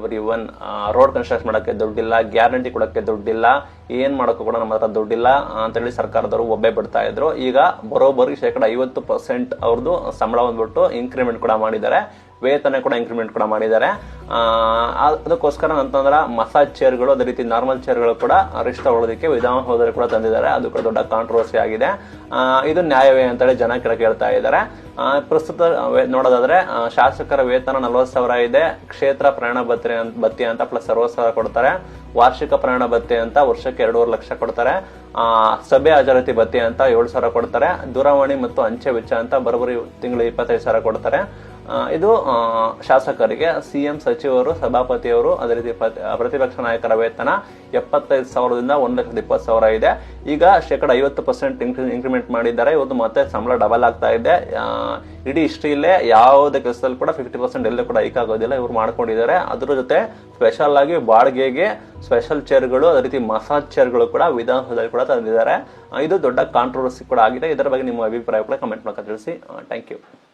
Every one road construction ಮಾಡೋಕ್ಕೆ ದುಡ್ಡಿಲ್ಲ guarantee ಕೊಡೋಕ್ಕೆ ದುಡ್ಡಿಲ್ಲ, ಏನು ಮಾಡೋಕ್ಕೂ ಕೂಡ ನಮ್ಮ ಹತ್ರ ದುಡ್ಡಿಲ್ಲ ಅಂತೇಳಿ ಸರ್ಕಾರದವರು ಒಬ್ಬೆ ಬಿಡ್ತಾ ಇದ್ರು. ಈಗ ಬರೋಬ್ಬರಿ ಶೇಕಡ ಐವತ್ತು ಪರ್ಸೆಂಟ್ ಅವ್ರದ್ದು ಸಂಬಳ ಬಂದ್ಬಿಟ್ಟು ಇನ್ಕ್ರಿಮೆಂಟ್ ಕೂಡ ಮಾಡಿದ್ದಾರೆ. ವೇತನ ಕೂಡ ಇನ್ಕ್ರಿಮೆಂಟ್ ಕೂಡ ಮಾಡಿದ್ದಾರೆ. ಅದಕ್ಕೋಸ್ಕರ ಅಂತಂದ್ರೆ ಮಸಾಜ್ ಚೇರ್ಗಳು, ಅದೇ ರೀತಿ ನಾರ್ಮಲ್ ಚೇರ್ಗಳು ಕೂಡ ರಿಷ್ಟ ವಿಧಾನ ಹೋದರೆ ಕೂಡ ತಂದಿದ್ದಾರೆ. ಅದು ಕೂಡ ದೊಡ್ಡ ಕಾಂಟ್ರವರ್ಸಿ ಆಗಿದೆ. ಇದು ನ್ಯಾಯವೇ ಅಂತೇಳಿ ಜನ ಕೆಳ ಕೇಳ್ತಾ ಇದ್ದಾರೆ. ಪ್ರಸ್ತುತ ನೋಡೋದಾದ್ರೆ ಶಾಸಕರ ವೇತನ ನಲವತ್ತು ಸಾವಿರ ಇದೆ. ಕ್ಷೇತ್ರ ಪ್ರಯಾಣ ಭತ್ತೆ ಭತ್ಯೆ ಅಂತ ಪ್ಲಸ್ ಅರವತ್ತು ಸಾವಿರ ಕೊಡ್ತಾರೆ. ವಾರ್ಷಿಕ ಪ್ರಯಾಣ ಭತ್ಯೆ ಅಂತ ವರ್ಷಕ್ಕೆ ಎರಡೂವರೆ ಲಕ್ಷ ಕೊಡ್ತಾರೆ. ಸಭೆ ಹಾಜರಾತಿ ಭತ್ಯೆ ಅಂತ ಏಳು ಸಾವಿರ ಕೊಡ್ತಾರೆ. ದೂರವಾಣಿ ಮತ್ತು ಅಂಚೆ ವೆಚ್ಚ ಅಂತ ಬರೋಬ್ಬರಿ ತಿಂಗಳು ಇಪ್ಪತ್ತೈದು ಸಾವಿರ ಕೊಡ್ತಾರೆ. ಇದು ಶಾಸಕರಿಗೆ, ಸಿಎಂ ಸಚಿವರು, ಸಭಾಪತಿಯವರು, ಅದೇ ರೀತಿ ಪ್ರತಿ- ಪ್ರತಿಪಕ್ಷ ನಾಯಕರ ವೇತನ ಎಪ್ಪತ್ತೈದು ಸಾವಿರದಿಂದ ಒಂದು ಲಕ್ಷದ ಇಪ್ಪತ್ತು ಸಾವಿರ ಇದೆ. ಈಗ ಶೇಕಡ ಐವತ್ತು ಪರ್ಸೆಂಟ್ ಇನ್ಕ್ರಿಮೆಂಟ್ ಮಾಡಿದ್ದಾರೆ. ಇವತ್ತು ಮತ್ತೆ ಸಂಬಳ ಡಬಲ್ ಆಗ್ತಾ ಇದೆ. ಇಡೀ ಹಿಸ್ಟ್ರಿಲೇ ಯಾವುದೇ ಕೆಲಸದಲ್ಲಿ ಕೂಡ ಫಿಫ್ಟಿ ಪರ್ಸೆಂಟ್ ಎಲ್ಲೂ ಕೂಡ ಹೈಕ್ ಆಗೋದಿಲ್ಲ. ಇವರು ಮಾಡ್ಕೊಂಡಿದ್ದಾರೆ. ಅದ್ರ ಜೊತೆ ಸ್ಪೆಷಲ್ ಆಗಿ ಬಾಡಿಗೆಗೆ ಸ್ಪೆಷಲ್ ಚೇರ್ಗಳು ಅದೇ ರೀತಿ ಮಸಾಜ್ ಚೇರ್ಗಳು ಕೂಡ ವಿಧಾನಸೌಧದಲ್ಲಿ ಕೂಡ ತಂದಿದ್ದಾರೆ. ಇದು ದೊಡ್ಡ ಕಾಂಟ್ರವರ್ಸಿ ಕೂಡ ಆಗಿದೆ. ಇದರ ಬಗ್ಗೆ ನಿಮ್ಮ ಅಭಿಪ್ರಾಯ ಕೂಡ ಕಮೆಂಟ್ ಮೂಲಕ ತಿಳಿಸಿ. Thank you